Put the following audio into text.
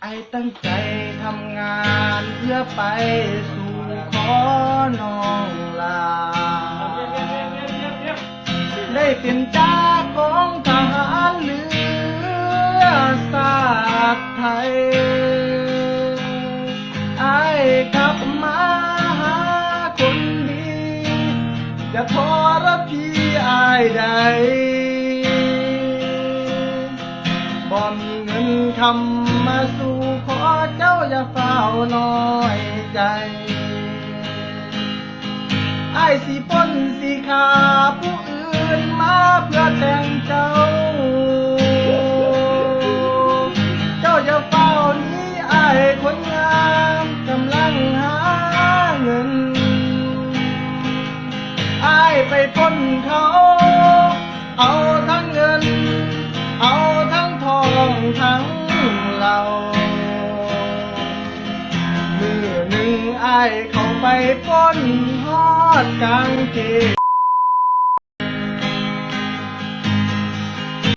ไอตั้งใจทำงานเพื่อไปสู่ขอน้องลา ได้เป็นจ้ากองทหารเรือสาดไทย ไอ้กลับมาหาคนดี จะทอรับพีอายใด บ่มีเงินคำมาสู่ขอเจ้าอย่าเฝ้าน้อยใจไอ้สิป้นสิขาผู้อื่นมาเพื่อแต่งเจ้า เจ้าอย่าเฝ้านี้ไอ้คนงามกำลังหาเงินไอ้ไปป้นเขา ทั้งเรามือหนึ่งไอเข้าไปป้นฮอดกางเกง